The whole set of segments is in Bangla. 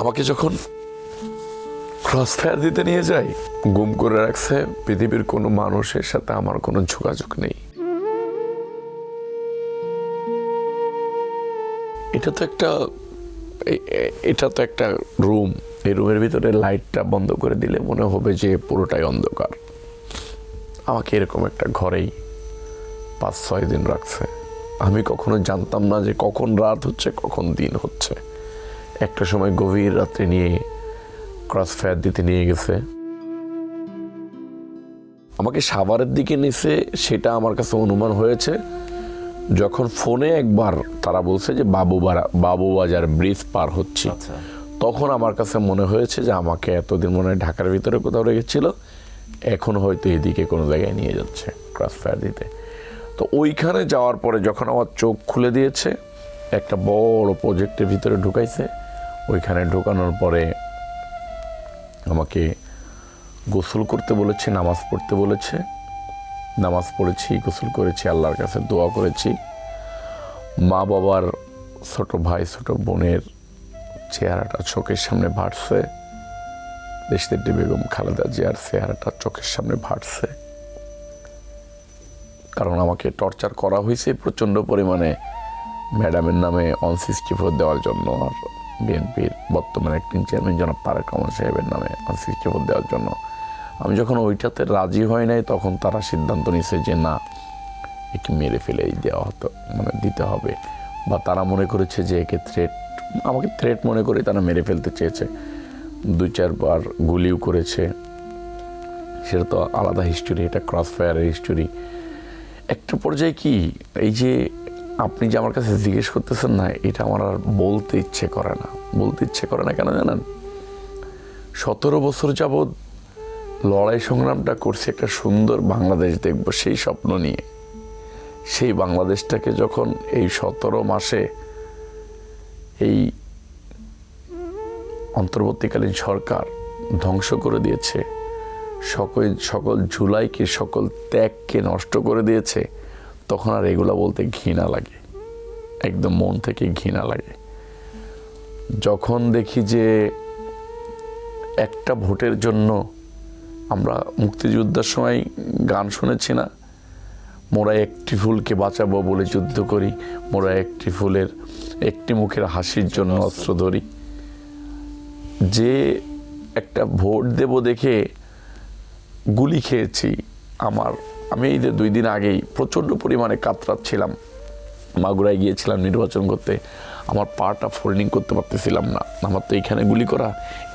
আমাকে যখন ক্রস ফায়ার দিতে নিয়ে যায়, গুম করে রাখছে, পৃথিবীর কোনো মানুষের সাথে আমার কোনো যোগাযোগ নেই। এটা তো একটা এটা তো একটা রুম। এই রুমের ভিতরে লাইটটা বন্ধ করে দিলে মনে হবে যে পুরোটাই অন্ধকার। আমাকে এরকম একটা ঘরেই পাঁচ ছয় দিন রাখছে। আমি কখনো জানতাম না যে কখন রাত হচ্ছে, কখন দিন হচ্ছে। একটা সময় গভীর রাত্রে নিয়ে ক্রস ফায়ার দিতে নিয়ে গেছে। আমাকে সাভারের দিকে নিছে সেটা আমার কাছে অনুমান হয়েছে। যখন ফোনে একবার তারা বলছে যে বাবু বাবু বাজার ব্রিজ পার হচ্ছি। আচ্ছা। তখন আমার কাছে মনে হয়েছে যে আমাকে এতদিন মনে হয় ঢাকার ভিতরে কোথাও রেখেছিল। এখন হয়তো এদিকে কোনো জায়গায় নিয়ে যাচ্ছে ক্রস ফায়ার দিতে। তো ওইখানে যাওয়ার পরে যখন আমার চোখ খুলে দিয়েছে একটা বড় প্রজেক্টের ভিতরে ঢুকাইছে। ওইখানে ঢোকানোর পরে আমাকে গোসল করতে বলেছে, নামাজ পড়তে বলেছে। নামাজ পড়েছি, গোসল করেছি, আল্লাহর কাছে দোয়া করেছি। মা বাবার ছোট ভাই, ছোট বোনের চেহারাটা চোখের সামনে ভাটছে। দেশনেত্রী বেগম খালেদা জিয়ার চেহারাটা চোখের সামনে ভাটছে। কারণ আমাকে টর্চার করা হয়েছে প্রচণ্ড পরিমাণে ম্যাডামের নামে অনসিস্টিফোর দেওয়ার জন্য আর বিএনপির বর্তমানে একটি চেয়ারম্যান জনাব তারেক রহমান সাহেবের নামে অনসিস্টিফোর দেওয়ার জন্য। আমি যখন ওইটাতে রাজি হয় নাই, তখন তারা সিদ্ধান্ত নিছে যে না, একে মেরে ফেলেই দেওয়া হতো মানে দিতে হবে। বা তারা মনে করেছে যে একে থ্রেট আমাকে থ্রেট মনে করে তারা মেরে ফেলতে চেয়েছে। দুই চারবার গুলিও করেছে। সেটা তো আলাদা হিস্টোরি এটা ক্রস ফায়ারের হিস্টোরি একটা পর্যায়ে কি, এই যে আপনি যে আমার কাছে জিজ্ঞেস করতেছেন না, এটা আমার আর বলতে ইচ্ছে করে না। বলতে ইচ্ছে করে না কেন জানেন? সতেরো বছর যাবৎ লড়াই সংগ্রামটা করছি একটা সুন্দর বাংলাদেশ দেখব, সেই স্বপ্ন নিয়ে। সেই বাংলাদেশটাকে যখন এই সতেরো মাসে এই অন্তর্বর্তীকালীন সরকার ধ্বংস করে দিয়েছে, সকল সকল জুলাইকে সকল ত্যাগকে নষ্ট করে দিয়েছে তখন আর এগুলো বলতে ঘৃণা লাগে। একদম মন থেকে ঘৃণা লাগে। যখন দেখি যে একটা ভোটের জন্য আমরা মুক্তিযুদ্ধের সময় গান শুনেছি না, মোরা একটি ফুলকে বাঁচাবো বলে যুদ্ধ করি, মোরা একটি ফুলের, একটি মুখের হাসির জন্য অস্ত্র ধরি। যে একটা ভোট দেব দেখে গুলি খেয়েছি আমার আমি এই যে দুই দিন আগেই প্রচণ্ড পরিমাণে কাতরাচ্ছিলাম। মাগুরায় গিয়েছিলাম নির্বাচন করতে। আমার পাটা ফোল্ডিং করতে পারতেছিলাম না। আমার তো এইখানে গুলি করা,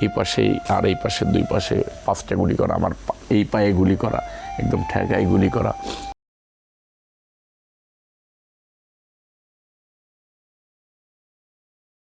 এই পাশেই আর এই পাশে দুই পাশে পাঁচটা গুলি করা, আমার এই পায়ে গুলি করা, একদম ঠেকায় গুলি করা।